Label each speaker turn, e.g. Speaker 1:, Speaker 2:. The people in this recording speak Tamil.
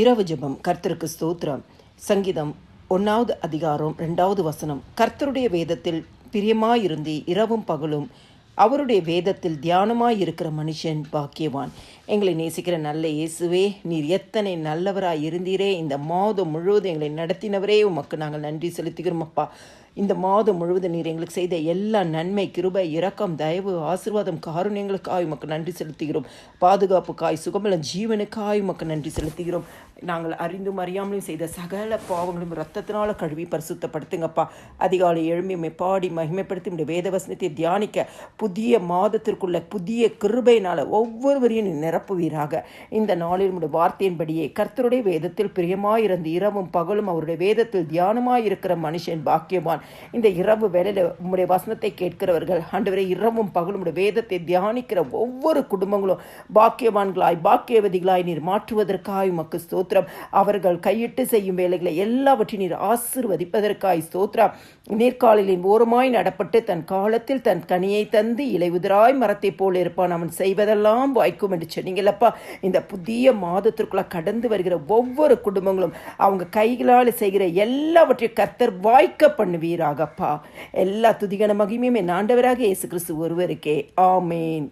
Speaker 1: இரவு ஜெபம் கர்த்தருக்கு ஸ்தோத்திரம். சங்கீதம் ஒன்றாவது அதிகாரம் ரெண்டாவது வசனம். கர்த்தருடைய வேதத்தில் பிரியமாயிருந்தி இரவும் பகலும் அவருடைய வேதத்தில் தியானமாயிருக்கிற மனுஷன் பாக்கியவான். எங்களை நேசிக்கிற நல்ல இயேசுவே நீர் எத்தனை நல்லவராக இருந்தீரே. இந்த மாதம் முழுவதும் எங்களை நடத்தினவரே. உமக்கு நாங்கள் நன்றி செலுத்துகிறோம் அப்பா. இந்த மாதம் முழுவதும் நீர் எங்களுக்கு செய்த எல்லா நன்மை கிருபை இரக்கம் தயவு ஆசீர்வாதம் காருண்யங்களுக்காய் உமக்கு நன்றி செலுத்துகிறோம். பாதுகாப்புக்காய் சுகமல ஜீவனுக்காய் உமக்கு நன்றி செலுத்துகிறோம். நாங்கள் அறிந்தும் அறியாமலும் செய்த சகல பாவங்களும் ரத்தத்தினால் கழுவி பரிசுத்தப்படுத்துங்கப்பா. அதிகாலை எழும்பி பாடி மகிமைப்படுத்தி உடைய வேதவசனத்தை தியானிக்க புதிய மாதத்திற்குள்ள புதிய கிருபையினால் ஒவ்வொருவரையும் நீ நிரப்புவீராக. இந்த நாளில் உடைய வார்த்தையின்படியே கர்த்தருடைய வேதத்தில் பிரியமாயிருந்து இரவும் பகலும் அவருடைய வேதத்தில் தியானமாயிருக்கிற மனுஷன் பாக்கியவான். இந்த இரவு வேலையில் உம்முடைய வசனத்தை கேட்கிறவர்கள் ஆண்டவரை இரவும் பகலும் உடைய வேதத்தை தியானிக்கிற ஒவ்வொரு குடும்பங்களும் பாக்கியவான்களாய் பாக்கியவதிகளாய் நீர் மாற்றுவதற்காய் உமக்கு ஸ்தோத்திரம். அவர்கள் கையிட்டு செய்யும் வேலைகளை எல்லாவற்றையும் நீர் ஆசிர்வதிப்பதற்காய் ஸ்தோத்திரம். நீர்காலிலின் ஓரமாய் நடப்பட்டு தன் காலத்தில் தன் கனியை தந்து இலையுதிராய் மரத்தை போல் இருப்பான். அவன் செய்வதெல்லாம் வாய்க்கும் என்று சொன்னீங்களப்பா. இந்த புதிய மாதத்திற்குள்ள கடந்து வருகிற ஒவ்வொரு குடும்பங்களும் அவங்க கைகளால் செய்கிற எல்லாவற்றையும் கர்த்தர் வாய்க்க பண்ணுவீராகப்பா. எல்லா துதிகன மகிமையுமே நாண்டவராக இயேசு கிறிஸ்து ஒருவருக்கே. ஆமேன்.